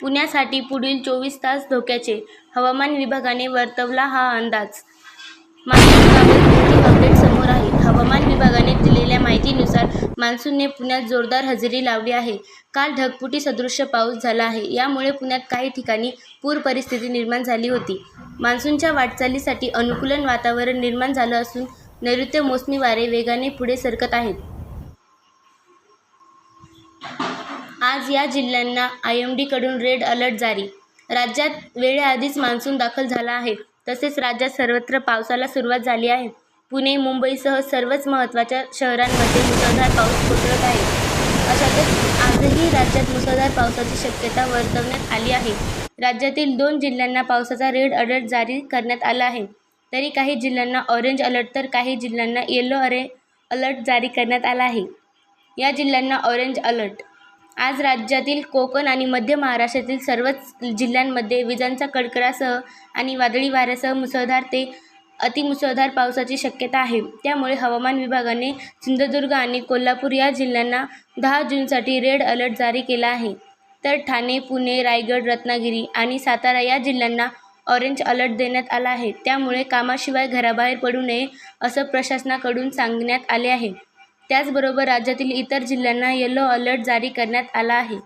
पुण्यासाठी पुढील चोवीस तास धोक्याचे. हवामान विभागाने वर्तवला हा अंदाज. मान्सूनबाबत अपडेट समोर आहे? हवामान विभागाने दिलेल्या माहितीनुसार मान्सूनने पुण्यात जोरदार हजेरी लावली आहे. काल ढगफुटी सदृश्य पाऊस झाला आहे. यामुळे पुण्यात काही ठिकाणी पूर परिस्थिती निर्माण झाली होती. मान्सूनच्या वाटचालीसाठी अनुकूलन वातावरण निर्माण झालं असून नैऋत्य मोसमी वारे वेगाने पुढे सरकत आहेत. आज या जिल्ह्यांना आय एम डीकडून रेड अलर्ट जारी. राज्यात वेळेआधीच मान्सून दाखल झाला आहे. तसेच राज्यात सर्वत्र पावसाला सुरुवात झाली आहे. पुणे मुंबईसह सर्वच महत्त्वाच्या शहरांमध्ये मुसळधार पाऊस कोसळत आहे. अशातच आजही राज्यात मुसळधार पावसाची शक्यता वर्तवण्यात आली आहे. राज्यातील दोन जिल्ह्यांना पावसाचा रेड अलर्ट जारी करण्यात आला आहे. तरी काही जिल्ह्यांना ऑरेंज अलर्ट तर काही जिल्ह्यांना येलो अरे अलर्ट जारी करण्यात आला आहे. या जिल्ह्यांना ऑरेंज अलर्ट आज राज्यातील कोकण आणि मध्य महाराष्ट्रातील सर्वच जिल्ह्यांमध्ये विजांचा कडकडासह आणि वादळी वाऱ्यासह मुसळधार ते अतिमुसळधार पावसाची शक्यता आहे. त्यामुळे हवामान विभागाने सिंधुदुर्ग आणि कोल्हापूर या जिल्ह्यांना दहा जूनसाठी रेड अलर्ट जारी केला आहे. तर ठाणे पुणे रायगड रत्नागिरी आणि सातारा या जिल्ह्यांना ऑरेंज अलर्ट देण्यात आला आहे. त्यामुळे कामाशिवाय घराबाहेर पडू नये असं प्रशासनाकडून सांगण्यात आले आहे. त्याचबरोबर राज्यातील इतर जिल्ह्यांना येलो अलर्ट जारी करण्यात आला आहे.